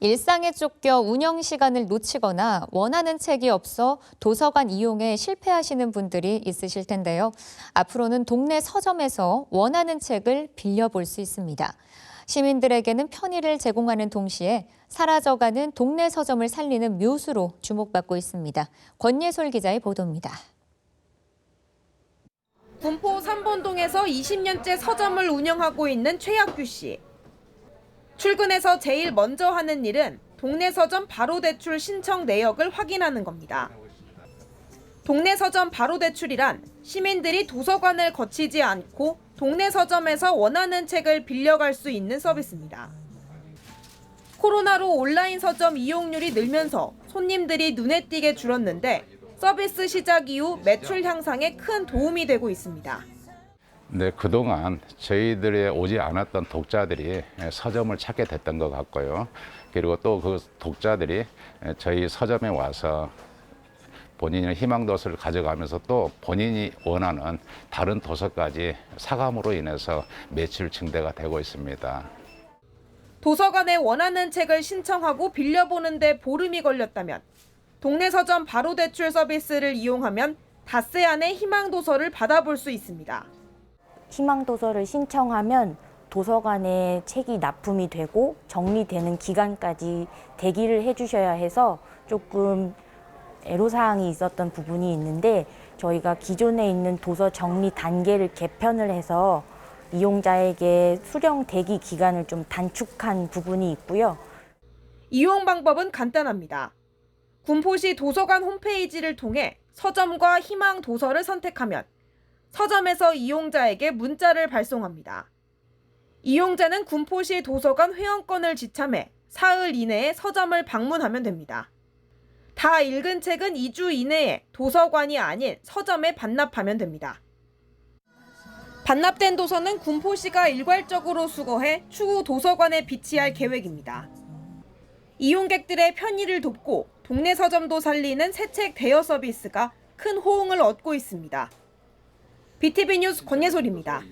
일상에 쫓겨 운영 시간을 놓치거나 원하는 책이 없어 도서관 이용에 실패하시는 분들이 있으실 텐데요. 앞으로는 동네 서점에서 원하는 책을 빌려볼 수 있습니다. 시민들에게는 편의를 제공하는 동시에 사라져가는 동네 서점을 살리는 묘수로 주목받고 있습니다. 권예솔 기자의 보도입니다. 군포 삼본동에서 20년째 서점을 운영하고 있는 최학규 씨. 출근해서 제일 먼저 하는 일은 동네 서점 바로 대출 신청 내역을 확인하는 겁니다. 동네 서점 바로 대출이란 시민들이 도서관을 거치지 않고 동네 서점에서 원하는 책을 빌려갈 수 있는 서비스입니다. 코로나로 온라인 서점 이용률이 늘면서 손님들이 눈에 띄게 줄었는데 서비스 시작 이후 매출 향상에 큰 도움이 되고 있습니다. 네, 그동안 저희들이 오지 않았던 독자들이 서점을 찾게 됐던 것 같고요. 그리고 또 그 독자들이 저희 서점에 와서 본인의 희망 도서를 가져가면서 또 본인이 원하는 다른 도서까지 사감으로 인해서 매출 증대가 되고 있습니다. 도서관에 원하는 책을 신청하고 빌려보는데 보름이 걸렸다면 동네 서점 바로 대출 서비스를 이용하면 닷새 안에 희망 도서를 받아볼 수 있습니다. 희망 도서를 신청하면 도서관에 책이 납품이 되고 정리되는 기간까지 대기를 해주셔야 해서 조금 애로사항이 있었던 부분이 있는데 저희가 기존에 있는 도서 정리 단계를 개편을 해서 이용자에게 수령 대기 기간을 좀 단축한 부분이 있고요. 이용 방법은 간단합니다. 군포시 도서관 홈페이지를 통해 서점과 희망 도서를 선택하면 서점에서 이용자에게 문자를 발송합니다. 이용자는 군포시 도서관 회원권을 지참해 사흘 이내에 서점을 방문하면 됩니다. 다 읽은 책은 2주 이내에 도서관이 아닌 서점에 반납하면 됩니다. 반납된 도서는 군포시가 일괄적으로 수거해 추후 도서관에 비치할 계획입니다. 이용객들의 편의를 돕고 동네 서점도 살리는 새책 대여 서비스가 큰 호응을 얻고 있습니다. BTV 뉴스 권예솔입니다.